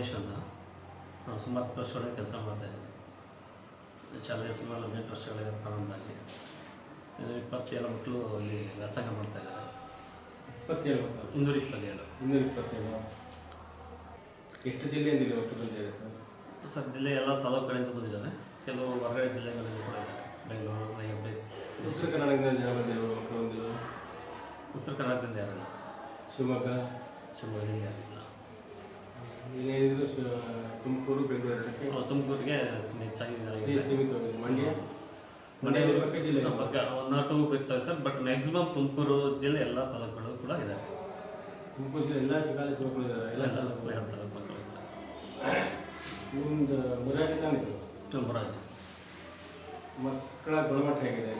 ರಮೇಶ್ ಅಂತ ನಾವು ಸುಮಾರು ಹತ್ತು ವರ್ಷಗಳಿಂದ ಕೆಲಸ ಮಾಡ್ತಾ ಇದ್ದೀವಿ. ಶಾಲೆಗೆ ಸುಮಾರು ಹದಿನೆಂಟು ವರ್ಷಗಳ ಪ್ರಾರಂಭ ಆಗಿ ಇನ್ನು ಇಪ್ಪತ್ತೇಳು ಮಕ್ಕಳು ಇಲ್ಲಿ ವ್ಯಾಸಂಗ ಮಾಡ್ತಾಯಿದ್ದಾರೆ ಇಪ್ಪತ್ತೇಳು ಮಕ್ಕಳು? ಇನ್ನೂರ ಇಪ್ಪತ್ತೇಳು. ಇನ್ನೂರ ಇಪ್ಪತ್ತೇಳು. ಎಷ್ಟು ಜಿಲ್ಲೆಯಿಂದ ಇಲ್ಲಿ ಒಟ್ಟು ಬಂದಿದ್ದಾರೆ ಸರ್? ಸರ್ ಜಿಲ್ಲೆ ಎಲ್ಲ ತಾಲೂಕುಗಳಿಂದ ಬಂದಿದ್ದಾರೆ. ಕೆಲವು ಹೊರಗಡೆ ಜಿಲ್ಲೆಗಳಿಂದ ಕೂಡ ಇದ್ದಾರೆ ಬೆಂಗಳೂರು ನೈಂಟೀಸ್ ಉತ್ತರ ಕನ್ನಡದಿಂದ ಯಾರು ಬಂದಿರೋ ಮಕ್ಕಳು ಬಂದಿರೋ ಉತ್ತರ ಕನ್ನಡದಿಂದ ಯಾರು ಸರ್. ಶಿವಮೊಗ್ಗ? ಶಿವಮೊಗ್ಗದಿಂದ ಯಾರಿಲ್ಲ ತುಮಕೂರು ಬೆಂಗಳೂರು ತುಮಕೂರಿಗೆ ಹೆಚ್ಚಾಗಿ ಸೀಮಿತವಾಗಿದೆ ಮಂಡ್ಯ? ಮಂಡ್ಯದಲ್ಲಿ ಪಕ್ಕ ಜಿಲ್ಲೆ? ಪಕ್ಕ ಒನ್ ಆರ್ ಟು ಇರ್ತವೆ ಸರ್ ಬಟ್ ಮ್ಯಾಕ್ಸಿಮಮ್ ತುಮಕೂರು ಜಿಲ್ಲೆ ಎಲ್ಲ ತಾಲೂಕುಗಳು ಕೂಡ ಇದೆ. ತುಮಕೂರು ಜಿಲ್ಲೆ ಎಲ್ಲ ಚಿಕಾಲಿ ತುಮಕೂರು ಇದ್ದಾರೆ ಎಲ್ಲ ತಾಲೂಕು. ಎಲ್ಲ ತಾಲೂಕು ಮಕ್ಕಳು ನಿಮ್ದು ಮುರಾಜಿ ತಾನೇ? ನಮ್ಮರಾಜ್ ಮಕ್ಕಳ ಗುಣಮಟ್ಟ ಹೇಗಿದೆ?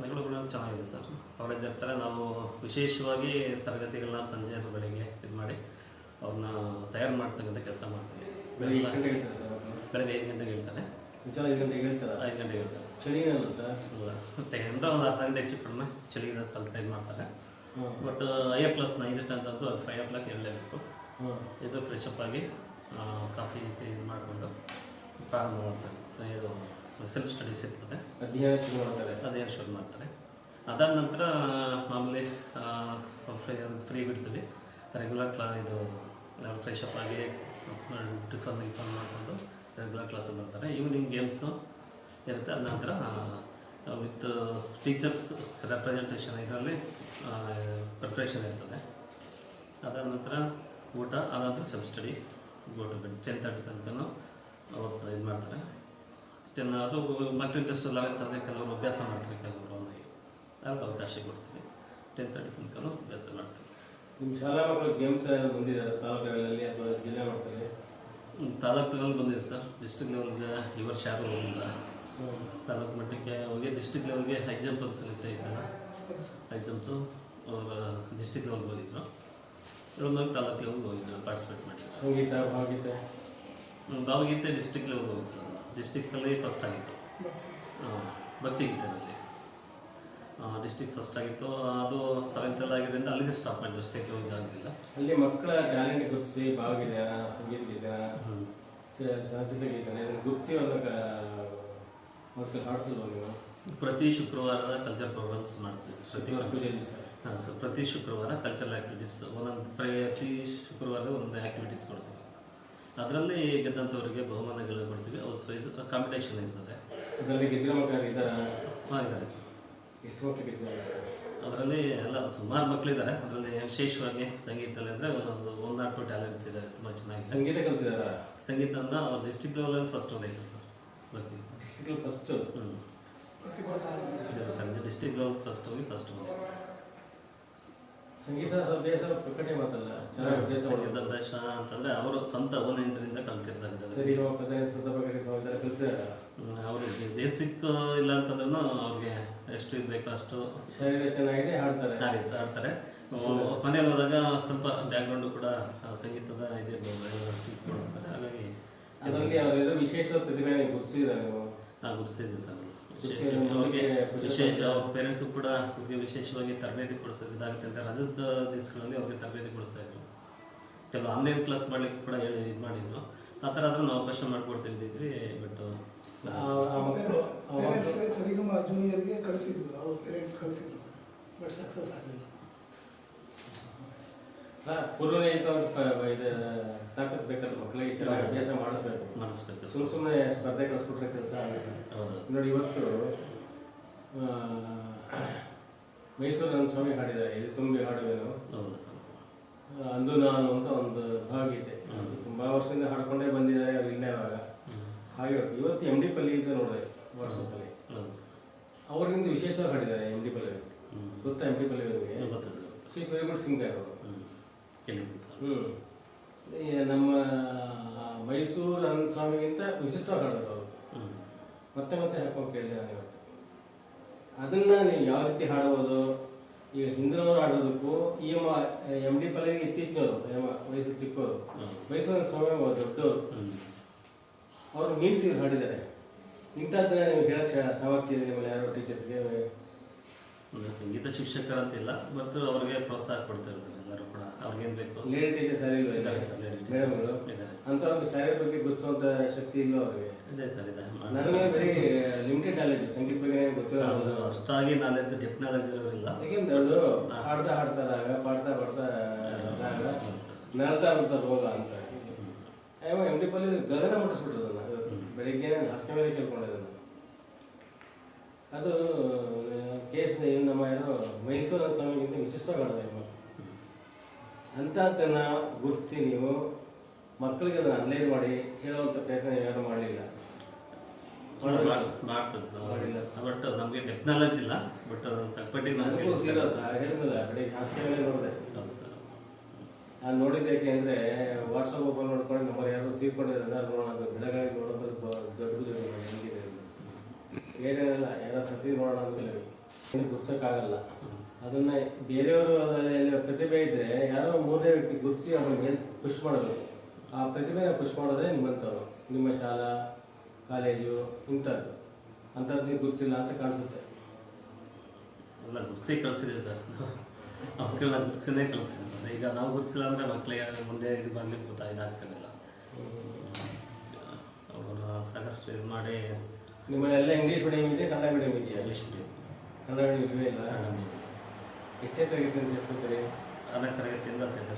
ಮಕ್ಕಳು ಕೂಡ ಚೆನ್ನಾಗಿದೆ ಸರ್. ಕಾಲೇಜ್ ಇರ್ತಾರೆ ನಾವು ವಿಶೇಷವಾಗಿ ತರಗತಿಗಳನ್ನ ಸಂಜೆ ಬೆಳಿಗ್ಗೆ ಇದು ಮಾಡಿ ಅವ್ರನ್ನ ತಯಾರು ಮಾಡ್ತಕ್ಕಂಥ ಕೆಲಸ ಮಾಡ್ತೀವಿ ಬೆಳಗ್ಗೆ ಎಷ್ಟು ಗಂಟೆಗೆ ಹೇಳ್ತಾರೆ ಸರ್ ಮಕ್ಕಳು ಬೆಳಗ್ಗೆ ಐದು ಗಂಟೆಗೆ ಹೇಳ್ತಾರೆ. ವಿಚಾರ ಐದು ಗಂಟೆಗೆ ಹೇಳ್ತಾರೆ? ಐದು ಗಂಟೆಗೆ ಹೇಳ್ತಾರೆ. ಚಳಿ ಅಲ್ಲ ಸರ್ ತೆಗೆದ ಒಂದು ಅರ್ಧ ಗಂಟೆ ಹೆಚ್ಚು ಕಡಿಮೆ ಚಳಿ ಸ್ವಲ್ಪ ಇದು ಮಾಡ್ತಾರೆ. ಬಟ್ ಬಟ್ ಐಯರ್ ಪ್ಲಸ್ ನೈನ್ ಅಂತಂತೂ ಅದು ಫೈವ್ ಓ ಕ್ಲಾಕ್ ಹೇಳಲೇಬೇಕು ಇದು ಫ್ರೆಶ್ ಅಪ್ ಆಗಿ ಕಾಫಿ ಇದು ಮಾಡಿಕೊಂಡು ಪ್ರಾರಂಭ ಮಾಡ್ತಾರೆ. ಸೊ ಇದು ಸೆಲ್ಫ್ ಸ್ಟಡೀಸ್ ಇರ್ತದೆ ಅಧ್ಯಯನ ಶುರು ಮಾಡ್ತಾರೆ. ಅಧ್ಯಯನ ಶುರು ಮಾಡ್ತಾರೆ. ಅದಾದ ನಂತರ ಮಾಮೂಲಿ ಫ್ರೀ ಫ್ರೀ ಬಿಡ್ತೀವಿ. ರೆಗ್ಯುಲರ್ ಕ್ಲಾ ಇದು ಫ್ರೆಶ್ ಅಪ್ ಆಗಿ ಟಿಫನ್ ಗಿಫನ್ ಮಾಡಿಕೊಂಡು ರೆಗ್ಯುಲರ್ ಕ್ಲಾಸಲ್ಲಿ ಬರ್ತಾರೆ. ಈವ್ನಿಂಗ್ ಗೇಮ್ಸು ಇರುತ್ತೆ. ಅದ ನಂತರ ವಿತ್ ಟೀಚರ್ಸ್ ರೆಪ್ರೆಸೆಂಟೇಷನ್ ಇದರಲ್ಲಿ ಪ್ರಿಪ್ರೇಷನ್ ಇರ್ತದೆ. ಅದಾದ ನಂತರ ಊಟ ಅದಾದ self study go to bed ten thirty ತನಕನೂ ಅವತ್ತು ಇದು ಮಾಡ್ತಾರೆ. ಟೆನ್ ಅದು ಮಕ್ಕಳು ಇಂಟ್ರೆಸ್ಟ್ ಲೆವೆನ್ ತಂದರೆ ಕೆಲವರು ಅಭ್ಯಾಸ ಮಾಡ್ತಾರೆ, ಕೆಲವರು ಅವನಿಗೆ ಅದಕ್ಕೆ ಅವಕಾಶ ಕೊಡ್ತೀವಿ. ಟೆನ್ ತರ್ಟಿ ತನಕನೂ ಅಭ್ಯಾಸ ಮಾಡ್ತೀವಿ ನಿಮ್ಮ ಶಾಲಾ ಮಕ್ಕಳು ಗೇಮ್ಸ್ ಏನಾದ್ರು ಬಂದಿದ್ದಾರೆ ತಾಲೂಕುಗಳಲ್ಲಿ ಅಥವಾ ಜಿಲ್ಲೆ ಮಟ್ಟದಲ್ಲಿ? ಹ್ಮ್, ತಾಲೂಕು ಲೆವೆಲ್ ಬಂದಿದೆ ಸರ್. ಡಿಸ್ಟ್ರಿಕ್ಟ್ ಲೆವೆಲ್ಗೆ ಈ ವರ್ಷ ಯಾರು ಹೋಗಿಲ್ಲ. ತಾಲೂಕು ಮಟ್ಟಕ್ಕೆ ಹೋಗಿ ಡಿಸ್ಟ್ರಿಕ್ಟ್ ಲೆವೆಲ್ಗೆ ಅಂತ ಸೆಲೆಕ್ಟ್ ಆಯ್ತಲ್ಲ ಹೈ ಅವರು ಡಿಸ್ಟ್ರಿಕ್ಟ್ ಲೆವೆಲ್ಗೆ ಹೋಗಿದ್ರು. ಇವಾಗ ತಾಲೂಕು ಲೆವೆಲ್ಗೆ ಹೋಗಿದ್ರು ಪಾರ್ಟಿಸಿಪೇಟ್ ಮಾಡಿ. ಸಂಗೀತ ಭಾವಗೀತೆ? ಭಾವಗೀತೆ ಡಿಸ್ಟ್ರಿಕ್ಟ್ ಲೆವೆಲ್ಗೆ ಹೋಗಿತ್ತು ಸರ್. ಡಿಸ್ಟ್ರಿಕ್ಟಲ್ಲಿ ಫಸ್ಟ್ ಆಗಿತ್ತು. ಆ, ಭಕ್ತಿಗೀತೆನಲ್ಲಿ ಡಿಸ್ಟ್ರಿಕ್ಟ್ ಫಸ್ಟ್ ಆಗಿತ್ತು. ಅದು ಆಗಿದ್ದರಿಂದ ಅಲ್ಲಿಗೆ ಸ್ಟಾಪ್ ಮಾಡಿದ್ದು. ಸ್ಟೇಟ್ ಲೆವೆಲ್ಗೆ ಆಗಲಿಲ್ಲ ಅಲ್ಲಿ ಮಕ್ಕಳ ಟ್ಯಾಲೆಂಟ್ ಗುರುತಿಸಿ ಭಾವಗೀತೆ ಸಂಗೀತ ಗೀತೆ ಚಲನಚಿತ್ರ ಗೀತೆ ಇದನ್ನು ಗುರುತಿಸಿ ಮಕ್ಕಳು ಹಾಡಿಸಲ್ವ ನೀವು? ಪ್ರತಿ ಶುಕ್ರವಾರದ ಕಲ್ಚರ್ ಪ್ರೋಗ್ರಾಮ್ಸ್ ಮಾಡ್ತೀವಿ. ಪ್ರತಿ ಹಾಂ ಸರ್. ಪ್ರತಿ ಶುಕ್ರವಾರ ಕಲ್ಚರಲ್ ಆ್ಯಕ್ಟಿವಿಟೀಸ್ ಒಂದೊಂದು ಪ್ರತಿ ಶುಕ್ರವಾರ ಒಂದು ಆ್ಯಕ್ಟಿವಿಟೀಸ್ ಕೊಡ್ತೀವಿ. ಅದರಲ್ಲಿ ಗೆದ್ದಂಥವರಿಗೆ ಬಹುಮಾನಗಳು ಕೊಡ್ತೀವಿ. ಅವ್ರ ಪ್ರೈಸ್ ಕಾಂಪಿಟೇಷನ್ ಇರ್ತದೆ. ಹಾಂ ಇದ್ದಾರೆ ಸರ್. ಎಷ್ಟು ಮಕ್ಕಳು ಗೆದ್ದಿದ್ದಾರೆ? ಅದರಲ್ಲಿ ಎಲ್ಲ ಸುಮಾರು ಮಕ್ಕಳಿದ್ದಾರೆ ಅದರಲ್ಲಿ ವಿಶೇಷವಾಗಿ ಸಂಗೀತದಲ್ಲಿ ಅಂದರೆ ಒಂದು ಒನ್ ಆರ್ ಟು ಟ್ಯಾಲೆಂಟ್ಸ್ ಇದೆ ತುಂಬ ಚೆನ್ನಾಗಿ ಸಂಗೀತ ಕಲ್ತಿದ್ದಾರೆ ಸಂಗೀತ ಅಂದ್ರೆ ಅವ್ರ ಡಿಸ್ಟಿಕ್ ಲೆವೆಲಲ್ಲಿ ಫಸ್ಟ್ ಒಂದೈತೆ ಸರ್ ಫಸ್ಟ್ ಹ್ಞೂ ಡಿಸ್ಟ್ರಿಕ್ಟ್ ಲೆವೆಲ್ ಫಸ್ಟ್ ಹೋಗಿ ಫಸ್ಟ್ ಬಂದಿದೆ ಸಂಗೀತ ಅಭ್ಯಾಸ ಮಾತಲ್ಲ ಚೆನ್ನಾಗಿ ಅಭ್ಯಾಸ ಸಂಗೀತ ಅಭ್ಯಾಸ ಅಂತಂದರೆ ಅವರು ಸ್ವಂತ ಓನಿಂದ್ರಿಂದ ಕಲ್ತಿರ್ತಾರೆ. ಸರಿ ಅವ್ರಿಗೆ ಬೇಸಿಕ್ ಇಲ್ಲ ಅಂತಂದ್ರೂ ಅವ್ರಿಗೆ ಎಷ್ಟು ಇದು ಬೇಕೋ ಅಷ್ಟು ಶರೀರ ಚೆನ್ನಾಗಿದೆ ಹಾಡ್ತಾರೆ. ಹಾಡ್ತಾರೆ. ಮನೇಲಿ ಹೋದಾಗ ಸ್ವಲ್ಪ ಬ್ಯಾಕ್ಗ್ರೌಂಡು ಕೂಡ ಸಂಗೀತದ ಇದಿರ್ಬೋದು ಕೊಡಿಸ್ತಾರೆ. ಹಾಗಾಗಿ ಅದರಲ್ಲಿ ಅವರೆಲ್ಲ ವಿಶೇಷ ಪ್ರತಿಭೆ ಗುರುತಿಸಿದ್ದಾರೆ ನೀವು? ಗುರುತಿಸಿದ್ವಿ ಸರ್. ಅವ್ರಿಗೆ ವಿಶೇಷ ಅವ್ರ ಪೇರೆಂಟ್ಸು ಕೂಡ ಅವ್ರಿಗೆ ವಿಶೇಷವಾಗಿ ತರಬೇತಿ ಕೊಡಿಸೋದು ಇದಾಗುತ್ತೆ ಅಂತ ರಜದ ದಿವಸಗಳಲ್ಲಿ ಅವ್ರಿಗೆ ತರಬೇತಿ ಕೊಡಿಸ್ತಾ ಇದ್ರು. ಕೆಲವು ಆನ್ಲೈನ್ ಕ್ಲಾಸ್ ಮಾಡ್ಲಿಕ್ಕೆ ಕೂಡ ಹೇಳಿ ಇದು ಮಾಡಿದ್ರು. ಆ ಥರ ಅದನ್ನು ನಾವು ಅವಕಾಶ ಮಾಡಿಕೊಡ್ತಿದ್ವಿ ಬಟ್ ಸರಿಗಮ ಜೂನಿಯರ್ಗೆ ಕಳಿಸಿದ್ರು ಅವ್ರ ಪೇರೆಂಟ್ಸ್ ಕಳಿಸಿದ್ರು ಬಟ್ ಸಕ್ಸಸ್ ಆಗಲಿಲ್ಲ. ಪೂರ್ವನಿಹಿತ ಒಂದು ಪ- ಇದು ತಾಕತ್ ಬೇಕಲ್ಲ ಮಕ್ಕಳಿಗೆ ಚೆನ್ನಾಗಿ ಅಭ್ಯಾಸ ಮಾಡಿಸ್ಬೇಕು. ಮಾಡಿಸ್ಬೇಕು. ಸುಮ್ಮನೆ ಸುಮ್ಮನೆ ಸ್ಪರ್ಧೆ ಕಳಿಸ್ಕೊಟ್ರೆ ಕೆಲಸ ನೋಡಿ ಇವತ್ತು ಮೈಸೂರು ನನ್ನ ಸ್ವಾಮಿ ಹಾಡಿದ್ದಾರೆ. ಇದು ತುಂಬಿ ಹಾಡುವೇನು ಅಂದು ನಾನು ಅಂತ ಒಂದು ಭಾಗ ಇದೆ ತುಂಬಾ ವರ್ಷದಿಂದ ಹಾಡ್ಕೊಂಡೇ ಬಂದಿದ್ದಾರೆ ಅವ್ರು ಇಲ್ಲೇ ಅವಾಗ ಹಾಗೆ ಇವತ್ತು ಎಂ ಡಿ ಪಲ್ಲಿ ಅಂತ ನೋಡಿದೆ ವಾಟ್ಸಪ್ಪಲ್ಲಿ ಅವ್ರಿಗಿಂತ ವಿಶೇಷವಾಗಿ ಹಾಡಿದ್ದಾರೆ ಎಂ ಡಿ ಪಲ್ಲಿ. ಗೊತ್ತಾ ಎಂ ಡಿ ಪಲ್ಲಿ ಶ್ರೀ ಗೊತ್ತಿದೆ ಶೀಸ್ ವೆರಿ ಗುಡ್ ಸಿಂಗರ್ ಅವರು. ಕೇಳಿದ್ವಿ ಸರ್. ಹ್ಞೂ ನಮ್ಮ ಮೈಸೂರು ನನ್ನ ಸ್ವಾಮಿಗಿಂತ ವಿಶಿಷ್ಟವಾಗಿ ಹಾಡೋದು ಅವರು ಮತ್ತೆ ಮತ್ತೆ ಹಾಕೊಂಡು ಕೇಳಿದೆ ನಾನು ಅದನ್ನ ನೀವು ಯಾವ ರೀತಿ ಹಾಡಬಹುದು? ಈಗ ಹಿಂದಿನವರು ಹಾಡೋದಕ್ಕೂ ಈ ಎಂ ಡಿ ಪಲ್ಲವಿ ಇತ್ತೀಚಿನವರು ಮೈಸೂರು ಚಿಕ್ಕವರು. ಮೈಸೂರಿನ ಸ್ವಾಮಿ ದೊಡ್ಡವರು. ಅವರು ಮೀರಿಸಿ ಹಾಡಿದ್ದಾರೆ. ಇಂಥದ್ದನ್ನ ನೀವು ಹೇಳಕ್ಕೆ ಸಾಮರ್ಥ್ಯ ಇದೆ ನಿಮ್ಮಲ್ಲಿ ಯಾರೋ ಟೀಚರ್ಸ್ಗೆ ಸಂಗೀತ ಶಿಕ್ಷಕರಂತಿಲ್ಲ ಬಟ್ ಅವ್ರಿಗೆ ಪ್ರೋತ್ಸಾಹ ಕೊಡ್ತಾರೆ ಸರ್ ಎಲ್ಲರೂ ಕೂಡ. ಅವ್ರಿಗೇನು ಬೇಕು? ಲೇಡಿ ಟೀಚರ್ಸ್ ಯಾರಿಲ್ಲ ಇದ್ದಾರೆ? ಸರ್ ಲೇಡಿ ಮೇಡಮ್ಗಳು ಇದ್ದಾರೆ. ಅಂಥವ್ರಿಗೆ ಶಾಲೆ ಬಗ್ಗೆ ಗುರುತಿಸುವಂಥ ಶಕ್ತಿ ಇಲ್ಲ ಅವ್ರಿಗೆ? ಇದೆ ಸರ್ ಇದೆ. ನನಗೆ ಬರೀ ಲಿಮಿಟೆಡ್ ನಾಲೆಜ್ ಸಂಗೀತ ಬಗ್ಗೆ ನನಗೆ ಗೊತ್ತಿಲ್ಲ ಅವ್ರು ಅಷ್ಟಾಗಿ ನಾಲೆಜ್ ಡೆಪ್ ನಾಲೆಜ್ ಇರೋರಿಲ್ಲ. ಯಾಕೆಂದ್ರೆ ಅದು ಹಾಡ್ತಾ ಹಾಡ್ತಾರಾಗ ಪಾಡ್ತಾ ಪಾಡ್ತಾ ನೆಲ್ತಾ ಬಿಡ್ತಾರೆ ರೋಗ ಅಂತ. ಅಯ್ಯೋ ಎಂ ಡಿ ಪಲ್ಲಿ ಗಗನ ಮುಟ್ಟಿಸ್ಬಿಟ್ರು ಅದನ್ನ ಬೆಳಿಗ್ಗೆ ನಾನು ಹಾಸಿಗೆ ಮೇಲೆ ಕೇಳ್ಕೊಂಡಿದ್ದನ್ನು ಅದು ಕೇಸ್ ನಮ್ಮ ಯಾರು ಮೈಸೂರು ಅಂತ ವಿಶಿಷ್ಟ ವಿಶಿಷ್ಟವಾಗಿ ಆಡೋದು ಇವಾಗ ಅಂಥದ್ದನ್ನು ಗುರುತಿಸಿ ನೀವು ಮಕ್ಕಳಿಗೆ ಅದನ್ನು ಅನ್ಲೈನ್ ಮಾಡಿ ಹೇಳುವಂಥ ಪ್ರಯತ್ನ ಯಾರು ಮಾಡಲಿಲ್ಲ. ಮಾಡ್ತದೆ ಸರ್. ಬಟ್ ನಮಗೆ ಟೆಕ್ನಾಲಜಿ ಇಲ್ಲ ಬಟ್ ತಕ್ಕಪಟ್ಟಿಗೆ ನಮಗೆ ನನಗೂ ಸರ್ ಹೇಳಿದ್ನಲ್ಲ ಬೆಳಿಗ್ಗೆ ಹಾಸಿಗೆ ಮೇಲೆ ನೋಡಿದೆ. ಹೌದು ಸರ್. ನಾನು ನೋಡಿದ್ದು ಯಾಕೆ ಅಂದರೆ ವಾಟ್ಸಪ್ ಓಪನ್ ಮಾಡ್ಕೊಂಡು ನಮ್ಮ ಯಾರು ತೀರ್ಕೊಂಡಿದ್ದಾರೆ ಅದು ಬೆಳಗಾಗಿ ನೋಡೋದು ದೊಡ್ಡ ದೊಡ್ಡ ಹೆಂಗಿದೆ. ಏನೇನಿಲ್ಲ ಯಾರ ಸತಿ ನೋಡೋಣ ಅಂತ ಗುರ್ಸೋಕ್ಕಾಗಲ್ಲ. ಅದನ್ನು ಬೇರೆಯವರು ಅದರಲ್ಲಿ ಪ್ರತಿಭೆ ಇದ್ದರೆ ಯಾರೋ ಮೂರನೇ ವ್ಯಕ್ತಿ ಗುರ್ಸಿ ಅವ್ರ ಮೇಲೆ ಪುಷ್ ಮಾಡೋದು ಆ ಪ್ರತಿಭೆನ ಪುಷ್ ಮಾಡೋದೇ ನಿಮ್ಮಂಥವ್ರು ನಿಮ್ಮ ಶಾಲಾ ಕಾಲೇಜು ಇಂಥದ್ದು. ಅಂಥದ್ದು ನೀವು ಗುರ್ಸಿಲ್ಲ ಅಂತ ಕಾಣಿಸುತ್ತೆ. ಎಲ್ಲ ಗುರ್ಸಿ ಕಳಿಸಿದ್ದೀವಿ ಸರ್. ಮಕ್ಕಳನ್ನ ಗುರ್ಸಿನೇ ಕಳಿಸಿದ್ದೀವಿ ಈಗ ನಾವು ಗುರ್ಸಿಲ್ಲ ಅಂದರೆ ಮಕ್ಕಳಿಗೆ ಮುಂದೆ ಇದು ಬರಲಿಕ್ಕೆ ಗೊತ್ತಾ ಇದಾಗ್ತಿರಲಿಲ್ಲ ಅವರು ಸಾಕಷ್ಟು ಇದು ಮಾಡಿ ನಿಮ್ಮಲ್ಲೆಲ್ಲ ಇಂಗ್ಲೀಷ್ ಮೀಡಿಯಮ್ ಇದೆ, ಕನ್ನಡ ಮೀಡಿಯಮ್ ಇದೆಯಾ? ಇಂಗ್ಲೀಷ್ ಮೀಡಿಯಂ ಕನ್ನಡ ಮೀಡಿಯಂ ಇಲ್ಲ ಎಷ್ಟೇ ತರಗತಿ ಅಂತ ಸೇರಿಸ್ಕೊತೀರಿ ಆರನೇ ತರಗತಿಯಿಂದ ತೆಗೆದು